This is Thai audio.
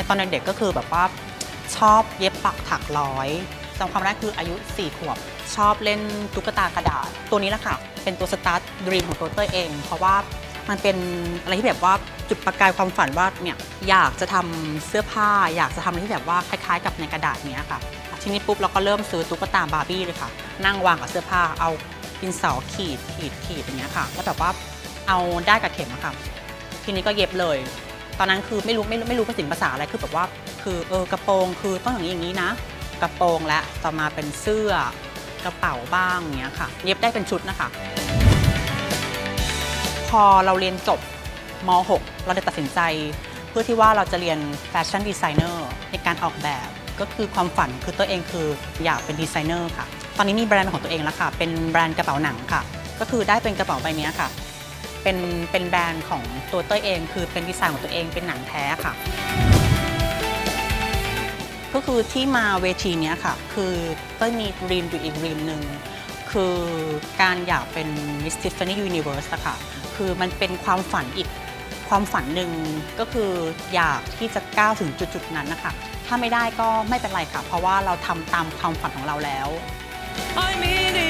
ในตอนเด็กๆก็คือแบบว่าชอบเย็บปักถักร้อยจำความได้คืออายุ 4 ขวบ ชอบเล่นตุ๊กตากระดาษ ตัวนี้แหละค่ะ เป็นตัวสตาร์ทดรีมของตัวเต้ยเอง เพราะว่ามันเป็นอะไรที่แบบว่าจุดประกายความฝันว่าเนี่ยอยากจะทำเสื้อผ้า อยากจะทำอะไรที่แบบว่าคล้ายๆ กับในกระดาษเนี้ยค่ะ ทีนี้ปุ๊บเราก็เริ่มซื้อตุ๊กตาบาร์บี้เลยค่ะ นั่งวางกับเสื้อผ้าเอาดินสอขีดขีดขีดอย่างเงี้ยค่ะแล้วแบบว่าเอาได้กับเข็มอะค่ะ ทีนี้ก็เย็บเลย ตอนนั้นคือไม่รู้ไม่รู้ไม่รู้ภาษาภาษาอะไรคือแบบว่าคือเออกระโปรงคือต้องอย่างนี้อย่างนี้นะ กระโปรงและต่อมาเป็นเสื้อกระเป๋าบ้างเงี้ยค่ะ เย็บได้เป็นชุดนะคะ พอเราเรียนจบม .6 เราเลยตัดสินใจ เพื่อที่ว่าเราจะเรียนแฟชั่นดีไซเนอร์ในการออกแบบก็คือความฝันคือตัวเองคืออยากเป็นดีไซเนอร์ค่ะ ตอนนี้มีแบรนด์ของตัวเองแล้วค่ะ เป็นแบรนด์กระเป๋าหนังค่ะ ก็คือได้เป็นกระเป๋าใบเนี้ยค่ะ เป็นเป็นแบรนด์ของตัวเต้ยเอง คือเป็นดีไซน์ของตัวเองเป็นหนังแท้ค่ะ ก็คือที่มาเวทีเนี้ยค่ะ คือเต้ยมีดรีมอยู่อีกดรีมหนึ่งคือการอยากเป็น Miss Tiffany Universe ะค่ะ คือมันเป็นความฝันอีกความฝันหนึ่งก็คืออยากที่จะก้าวถึงจุดๆนั้นนะคะ ถ้าไม่ได้ก็ไม่เป็นไรค่ะ เพราะว่าเราทำตามความฝันของเราแล้ว I'm in it